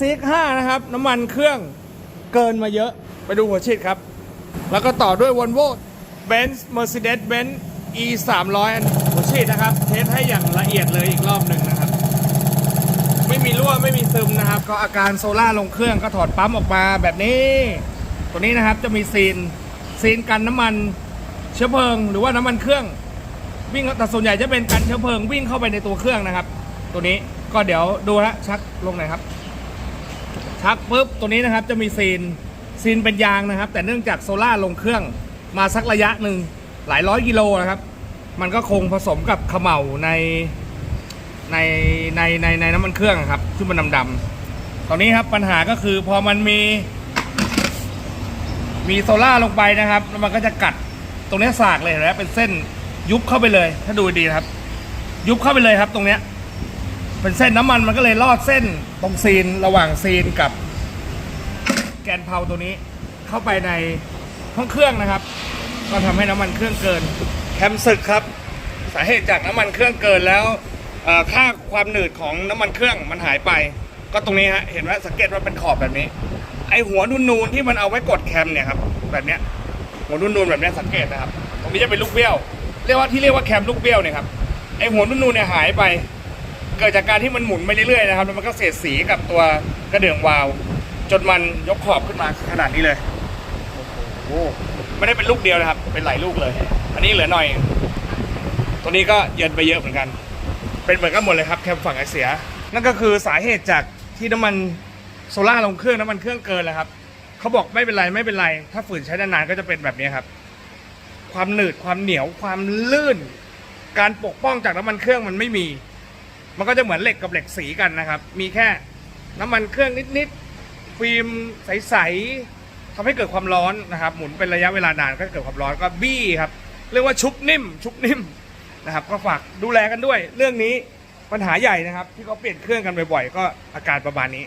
ซีก5นะครับ น้ำมันเครื่องเกินมาเยอะ ไปดูหัวฉีดครับ แล้วก็ต่อด้วย Volvo Benz Mercedes Benz E 3 0 0หัวฉีดนะครับ เทสให้อย่างละเอียดเลยอีกรอบหนึ่งนะครับ ไม่มีรั่วไม่มีซึมนะครับ ก็อาการโซล่าลงเครื่องก็ถอดปั๊มออกมาแบบนี้ ตัวนี้นะครับจะมีซีนซีนกันน้ำมันเชื้อเพลิง หรือว่าน้ำมันเครื่องวิ่งแต่ส่วนใหญ่จะเป็นกันเชื้อเพลิงวิ่งเข้าไปในตัวเครื่องนะครับ ตัวนี้ก็เดี๋ยวดูฮะชักลงหน่อยครับ ชักปุ๊บตัวนี้นะครับจะมีซีนซีนเป็นยางนะครับ แต่เนื่องจากโซล่าลงเครื่องมาสักระยะหนึ่งหลายร้อยกิโลนะครับ มันก็คงผสมกับเขม่าในในในในในน้ำมันเครื่องครับที่มันดำๆตอนนี้ครับปัญหาก็คือพอมันมีมีโซล่าลงไปนะครับแล้วมันก็จะกัดตรงเนี้ยสากเลยเห็นะเป็นเส้นยุบเข้าไปเลย ถ้าดูดีนะครับ ยุบเข้าไปเลยครับตรงเนี้ย เป็นเส้นน้ำมันมันก็เลยลอดเส้นตรงซีนระหว่างซีนกับ แกนเพาตัวนี้เข้าไปในห้องเครื่องนะครับ ก็ทำให้น้ำมันเครื่องเกินแคมสึกครับ สาเหตุจากน้ำมันเครื่องเกินแล้วเอ่อค่าความหนืดของน้ำมันเครื่องมันหายไป ก็ตรงนี้ฮะเห็นว่าสังเกตว่าเป็นขอบแบบนี้ ไอหัวนูนๆที่มันเอาไว้กดแคมเนี่ยครับแบบเนี้ยหัวนูนๆแบบเนี้ยสังเกตนะครับตรงนี้จะเป็นลูกเบี้ยว เรียกว่าที่เรียกว่าแคมลูกเบี้ยวเนี่ยครับไอหัวนูนๆเนี่ยหายไป เกิดจากการที่มันหมุนไปเรื่อยๆนะครับแล้วมันก็เสียดสีกับตัวกระเดื่องวาล์วจนมันยกขอบขึ้นมาขนาดนี้เลยโอ้โหไม่ได้เป็นลูกเดียวนะครับ เป็นหลายลูกเลย อันนี้เหลือหน่อย ตัวนี้ก็เยินไปเยอะเหมือนกัน เป็นเหมือนกันหมดเลยครับแคมฝั่งไอเสีย นั่นก็คือสาเหตุจากที่น้ำมันโซล่าลงเครื่องน้ำมันเครื่องเกินแหละครับเขาบอกไม่เป็นไรไม่เป็นไร ถ้าฝืนใช้นานๆก็จะเป็นแบบนี้ครับ ความหนืดความเหนียวความลื่น การปกป้องจากน้ำมันเครื่องมันไม่มี มันก็จะเหมือนเหล็กกับเหล็กสีกันนะครับ มีแค่น้ำมันเครื่องนิดๆ ฟิล์มใสๆทำให้เกิดความร้อนนะครับ หมุนเป็นระยะเวลานานก็เกิดความร้อนก็บี้ครับ เรียกว่าชุบนิ่ม ชุบนิ่มนะครับ ก็ฝากดูแลกันด้วย เรื่องนี้ปัญหาใหญ่นะครับ ที่เขาเปลี่ยนเครื่องกันบ่อยๆ ก็อาการประมาณนี้